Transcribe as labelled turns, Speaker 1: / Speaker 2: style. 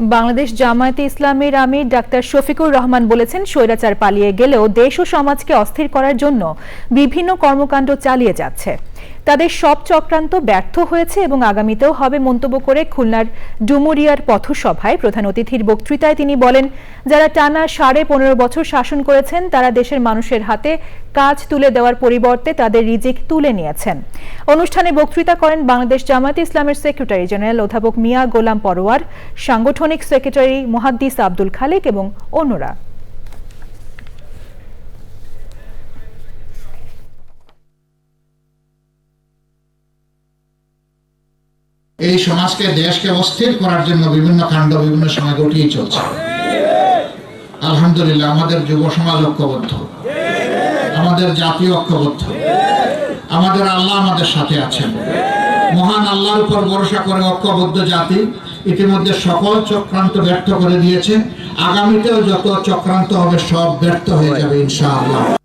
Speaker 1: বাংলাদেশ জামায়াতে ইসলামের আমির ডাক্তার শফিকুর রহমান বলেছেন, স্বৈরাচার পালিয়ে গেলেও দেশ ও সমাজকে অস্থির করার জন্য বিভিন্ন কর্মকাণ্ড চালিয়ে যাচ্ছে। তাদের সব চক্রান্ত ব্যর্থ হয়েছে এবং আগামীতেও হবে মন্তব্য করে খুলনার ডুমুরিয়ার পথসভায় প্রধান অতিথির বক্তৃতায় তিনি বলেন, যারা টানা সাড়ে পনেরো বছর শাসন করেছেন, তারা দেশের মানুষের হাতে কাজ তুলে দেওয়ার পরিবর্তে তাদের রিজিক তুলে নিয়েছেন। অনুষ্ঠানে বক্তৃতা করেন বাংলাদেশ জামায়াতে ইসলামের সেক্রেটারি জেনারেল অধ্যাপক মিয়া গোলাম পরোয়ার, সাংগঠনিক সেক্রেটারি মোহাদ্দিস আব্দুল খালেক এবং অন্যরা।
Speaker 2: এই সমাজকে, দেশকে অস্থির করার জন্য বিভিন্ন কাণ্ড বিভিন্ন সময় ঘটিয়ে চলছে। আলহামদুলিল্লাহ, আমাদের যুব সমাজ ঐক্যবদ্ধ। আমাদের জাতীয় ঐক্যবদ্ধ। আমাদের আল্লাহ আমাদের সাথে আছেন। মহান আল্লাহর উপর ভরসা করে ঐক্যবদ্ধ জাতি ইতিমধ্যে সকল চক্রান্ত ব্যর্থ করে দিয়েছে। আগামীতেও যত চক্রান্ত হবে, সব ব্যর্থ হয়ে যাবে ইনশাআল্লাহ।